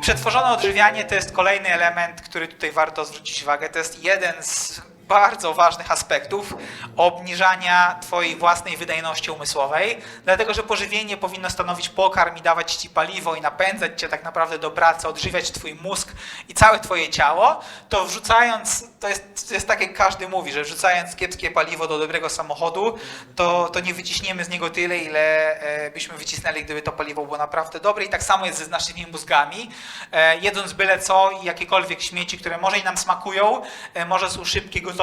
Przetworzone odżywianie to jest kolejny element, który tutaj warto zwrócić uwagę. To jest jeden z bardzo ważnych aspektów obniżania Twojej własnej wydajności umysłowej, dlatego że pożywienie powinno stanowić pokarm i dawać Ci paliwo i napędzać Cię tak naprawdę do pracy, odżywiać Twój mózg i całe Twoje ciało, to wrzucając, to jest, to jest tak jak każdy mówi, że wrzucając kiepskie paliwo do dobrego samochodu, to, to nie wyciśniemy z niego tyle, ile e, byśmy wycisnęli, gdyby to paliwo było naprawdę dobre i tak samo jest z naszymi mózgami. E, jedząc byle co i jakiekolwiek śmieci, które może i nam smakują, e, może są szybkie, gotowe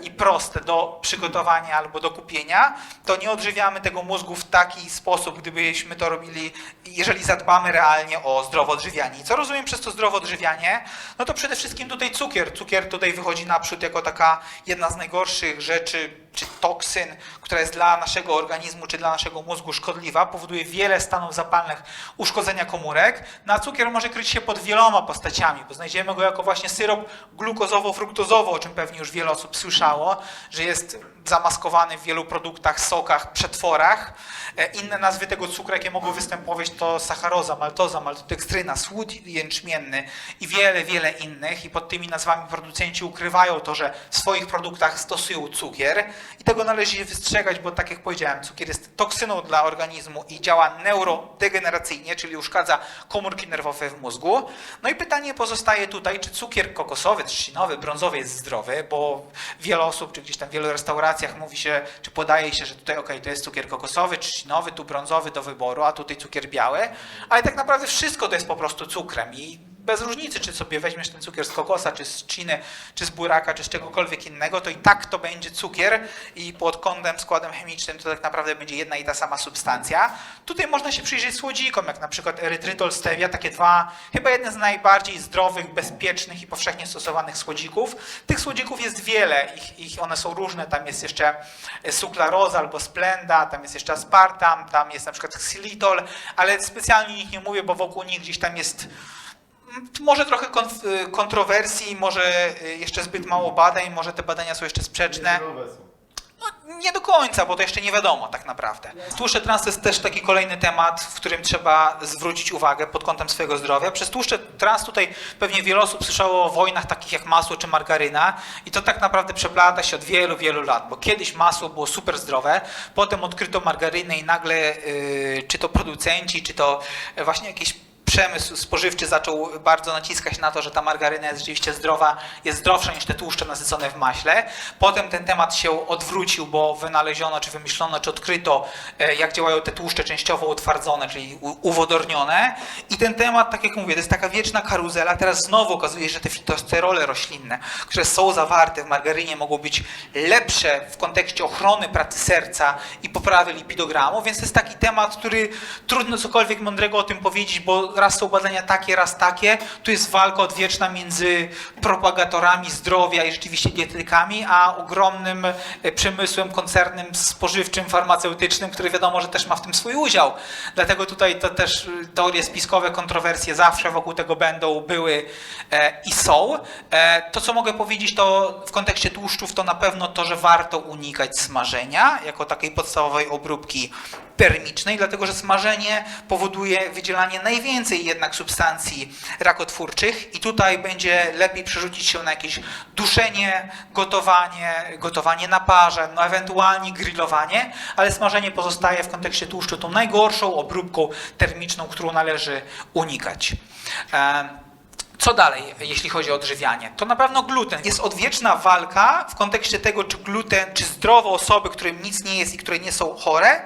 i proste do przygotowania albo do kupienia, to nie odżywiamy tego mózgu w taki sposób, gdybyśmy to robili, jeżeli zadbamy realnie o zdrowe odżywianie. I co rozumiem przez to zdrowe odżywianie? No to przede wszystkim tutaj cukier. Cukier tutaj wychodzi naprzód jako taka jedna z najgorszych rzeczy, czy toksyn, która jest dla naszego organizmu, czy dla naszego mózgu szkodliwa, powoduje wiele stanów zapalnych uszkodzenia komórek. No a cukier może kryć się pod wieloma postaciami, bo znajdziemy go jako właśnie syrop glukozowo-fruktozowy, o czym pewnie już wiele osób słyszało, że jest zamaskowany w wielu produktach, sokach, przetworach. E, Inne nazwy tego cukru, jakie mogą występować, to sacharoza, maltoza, maltodekstryna, słód jęczmienny i wiele, wiele innych. I pod tymi nazwami producenci ukrywają to, że w swoich produktach stosują cukier. I tego należy się wystrzegać, bo tak jak powiedziałem, cukier jest toksyną dla organizmu i działa neurodegeneracyjnie, czyli uszkadza komórki nerwowe w mózgu. No i pytanie pozostaje tutaj, czy cukier kokosowy, trzcinowy, brązowy jest zdrowy, bo wiele osób, czy gdzieś tam w wielu restauracjach mówi się, czy podaje się, że tutaj ok, to jest cukier kokosowy, trzcinowy, tu brązowy do wyboru, a tutaj cukier biały, ale tak naprawdę wszystko to jest po prostu cukrem i bez różnicy, czy sobie weźmiesz ten cukier z kokosa, czy z trzciny, czy z buraka, czy z czegokolwiek innego, to i tak to będzie cukier i pod kątem, składem chemicznym to tak naprawdę będzie jedna i ta sama substancja. Tutaj można się przyjrzeć słodzikom, jak na przykład erytrytol, stevia, takie dwa, chyba jedne z najbardziej zdrowych, bezpiecznych i powszechnie stosowanych słodzików. Tych słodzików jest wiele, ich, ich one są różne, tam jest jeszcze suklaroza albo splenda, tam jest jeszcze aspartam, tam jest na przykład xylitol, ale specjalnie o nich nie mówię, bo wokół nich gdzieś tam jest może trochę y, kontrowersji, może y, jeszcze zbyt mało badań, może te badania są jeszcze sprzeczne. No, nie do końca, bo to jeszcze nie wiadomo tak naprawdę. Tłuszcze trans to jest też taki kolejny temat, w którym trzeba zwrócić uwagę pod kątem swojego zdrowia. Przez tłuszcze trans tutaj pewnie wiele osób słyszało o wojnach takich jak masło czy margaryna i to tak naprawdę przeplata się od wielu, wielu lat, bo kiedyś masło było super zdrowe, potem odkryto margarynę i nagle yy, czy to producenci, czy to właśnie jakieś przemysł spożywczy zaczął bardzo naciskać na to, że ta margaryna jest rzeczywiście zdrowa, jest zdrowsza niż te tłuszcze nasycone w maśle. Potem ten temat się odwrócił, bo wynaleziono, czy wymyślono, czy odkryto, e, jak działają te tłuszcze częściowo utwardzone, czyli uwodornione. I ten temat, tak jak mówię, to jest taka wieczna karuzela. Teraz znowu okazuje się, że te fitosterole roślinne, które są zawarte w margarynie, mogą być lepsze w kontekście ochrony pracy serca i poprawy lipidogramu, więc to jest taki temat, który trudno cokolwiek mądrego o tym powiedzieć, bo raz są badania takie, raz takie. Tu jest walka odwieczna między propagatorami zdrowia i rzeczywiście dietetykami, a ogromnym e, przemysłem, koncernem spożywczym, farmaceutycznym, który wiadomo, że też ma w tym swój udział. Dlatego tutaj to też y, teorie spiskowe, kontrowersje zawsze wokół tego będą, były e, i są. E, to, co mogę powiedzieć, to w kontekście tłuszczów, to na pewno to, że warto unikać smażenia jako takiej podstawowej obróbki termicznej, dlatego że smażenie powoduje wydzielanie najwięcej jednak substancji rakotwórczych i tutaj będzie lepiej przerzucić się na jakieś duszenie, gotowanie, gotowanie na parze, no ewentualnie grillowanie, ale smażenie pozostaje w kontekście tłuszczu tą najgorszą obróbką termiczną, którą należy unikać. Co dalej, jeśli chodzi o odżywianie? To na pewno gluten. Jest odwieczna walka w kontekście tego, czy gluten, czy zdrowe osoby, którym nic nie jest i które nie są chore,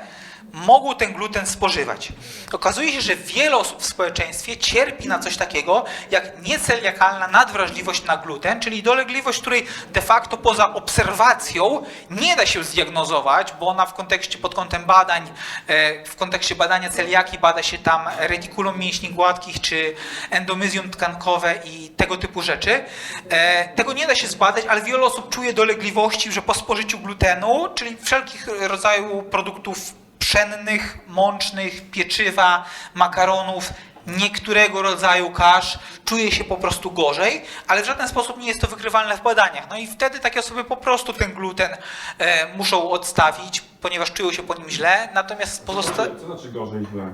mogą ten gluten spożywać. Okazuje się, że wiele osób w społeczeństwie cierpi na coś takiego jak nieceliakalna nadwrażliwość na gluten, czyli dolegliwość, której de facto poza obserwacją nie da się zdiagnozować, bo ona w kontekście, pod kątem badań, e, w kontekście badania celiaki bada się tam retikulum mięśni gładkich czy endomyzium tkankowe i tego typu rzeczy. E, Tego nie da się zbadać, ale wiele osób czuje dolegliwości, że po spożyciu glutenu, czyli wszelkich rodzajów produktów pszennych, mącznych, pieczywa, makaronów, niektórego rodzaju kasz, czuje się po prostu gorzej, ale w żaden sposób nie jest to wykrywalne w badaniach. No i wtedy takie osoby po prostu ten gluten e, muszą odstawić, ponieważ czują się po nim źle, natomiast pozostałe... Co znaczy gorzej źle?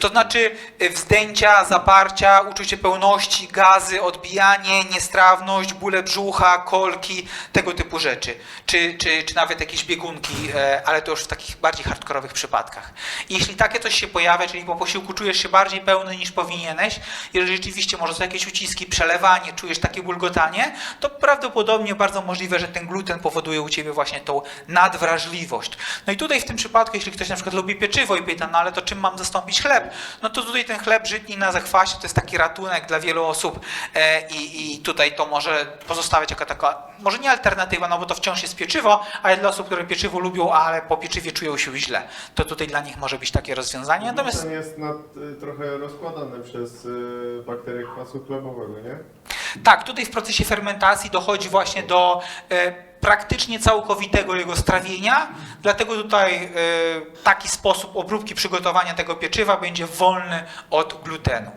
To znaczy y, wzdęcia, zaparcia, uczucie pełności, gazy, odbijanie, niestrawność, bóle brzucha, kolki, tego typu rzeczy. Czy, czy, czy nawet jakieś biegunki, e, ale to już w takich bardziej hardkorowych przypadkach. I jeśli takie coś się pojawia, czyli po posiłku czujesz się bardziej pełny niż powinieneś, jeżeli rzeczywiście może są jakieś uciski, przelewanie, czujesz takie bulgotanie, to prawdopodobnie bardzo możliwe, że ten gluten powoduje u ciebie właśnie tą nadwrażliwość. No i tutaj w tym przypadku, jeśli ktoś na przykład lubi pieczywo i pyta, no ale to czym mam zastąpić chleb? No to tutaj ten chleb żytni na zachwasie to jest taki ratunek dla wielu osób e, i, i tutaj to może pozostawiać jako taka, może nie alternatywa, no bo to wciąż jest pieczywo, ale dla osób, które pieczywo lubią, ale po pieczywie czują się źle, to tutaj dla nich może być takie rozwiązanie. Natomiast Gluten jest nad, y, trochę rozkładany przez y, bakterie kwasu chlebowego, nie? Tak, tutaj w procesie fermentacji dochodzi właśnie do e, praktycznie całkowitego jego strawienia, dlatego tutaj taki sposób obróbki przygotowania tego pieczywa będzie wolny od glutenu.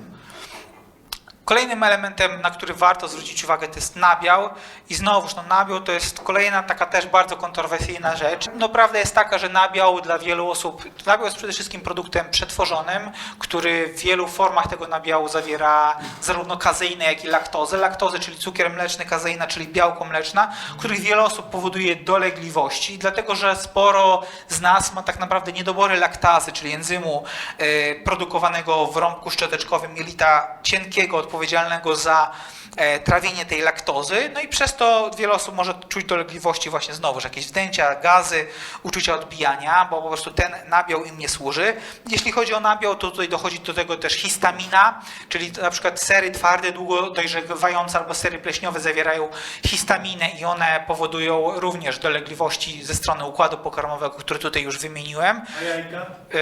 Kolejnym elementem, na który warto zwrócić uwagę, to jest nabiał. I znowuż, no nabiał to jest kolejna taka też bardzo kontrowersyjna rzecz. No prawda jest taka, że nabiał dla wielu osób, nabiał jest przede wszystkim produktem przetworzonym, który w wielu formach tego nabiału zawiera zarówno kazeinę, jak i laktozę. Laktozę, czyli cukier mleczny, kazeina, czyli białko mleczna, których wiele osób powoduje dolegliwości, dlatego że sporo z nas ma tak naprawdę niedobory laktazy, czyli enzymu e, produkowanego w rąbku szczoteczkowym jelita cienkiego, odpowiedzialnego za e, trawienie tej laktozy, no i przez to wiele osób może czuć dolegliwości właśnie znowu, że jakieś wdęcia, gazy, uczucia odbijania, bo po prostu ten nabiał im nie służy. Jeśli chodzi o nabiał, to tutaj dochodzi do tego też histamina, czyli na przykład sery twarde, długo dojrzewające albo sery pleśniowe zawierają histaminę i one powodują również dolegliwości ze strony układu pokarmowego, który tutaj już wymieniłem. A jajka? E,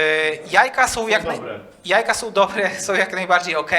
Jajka są jak naj... dobre. Jajka są dobre, są jak najbardziej ok,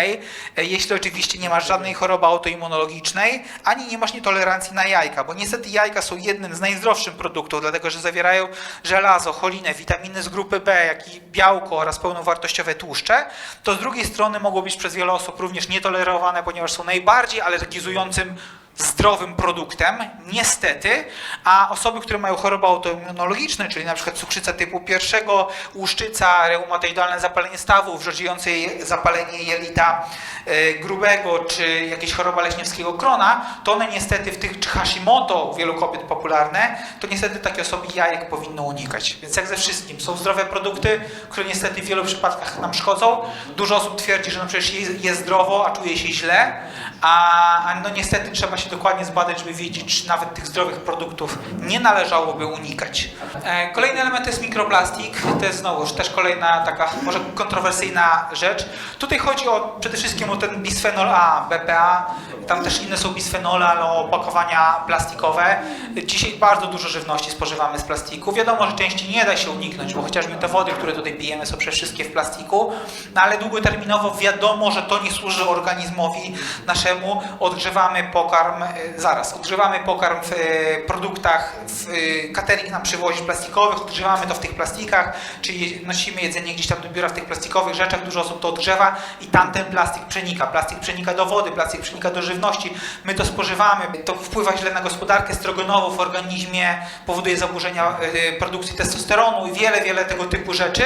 jeśli oczywiście nie masz żadnej choroby autoimmunologicznej, ani nie masz nietolerancji na jajka, bo niestety jajka są jednym z najzdrowszych produktów, dlatego że zawierają żelazo, cholinę, witaminy z grupy B, jak i białko oraz pełnowartościowe tłuszcze, to z drugiej strony mogą być przez wiele osób również nietolerowane, ponieważ są najbardziej alergizującym zdrowym produktem, niestety, a osoby, które mają choroby autoimmunologiczne, czyli na przykład cukrzyca typu pierwszego, łuszczyca, reumatoidalne zapalenie stawów, rzodziejące zapalenie jelita e, grubego, czy jakieś choroba leśniewskiego krona, to one niestety w tych, czy Hashimoto, u wielu kobiet popularne, to niestety takie osoby jajek powinno unikać. Więc jak ze wszystkim, są zdrowe produkty, które niestety w wielu przypadkach nam szkodzą. Dużo osób twierdzi, że no przecież je, je zdrowo, a czuje się źle, a, a no niestety trzeba się dokładnie zbadać, żeby wiedzieć, czy nawet tych zdrowych produktów nie należałoby unikać. E, Kolejny element to jest mikroplastik. To jest znowuż też kolejna taka może kontrowersyjna rzecz. Tutaj chodzi o, przede wszystkim o ten bisfenol A, BPA. Tam też inne są bisfenole, ale opakowania plastikowe. Dzisiaj bardzo dużo żywności spożywamy z plastiku. Wiadomo, że części nie da się uniknąć, bo chociażby te wody, które tutaj pijemy są przecież wszystkie w plastiku, no ale długoterminowo wiadomo, że to nie służy organizmowi naszemu. Odgrzewamy pokarm, e, zaraz, odgrzewamy pokarm w e, produktach, w e, catering nam przywozi plastikowych, odgrzewamy to w tych plastikach, czyli nosimy jedzenie gdzieś tam do biura w tych plastikowych rzeczach, dużo osób to odgrzewa i tamten plastik przenika. Plastik przenika do wody, plastik przenika do żywności, my to spożywamy, to wpływa źle na gospodarkę strogonową w organizmie, powoduje zaburzenia produkcji testosteronu i wiele, wiele tego typu rzeczy.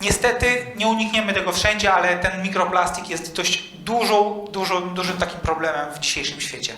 Niestety nie unikniemy tego wszędzie, ale ten mikroplastik jest dość dużą, dużą, dużym takim problemem w dzisiejszym świecie.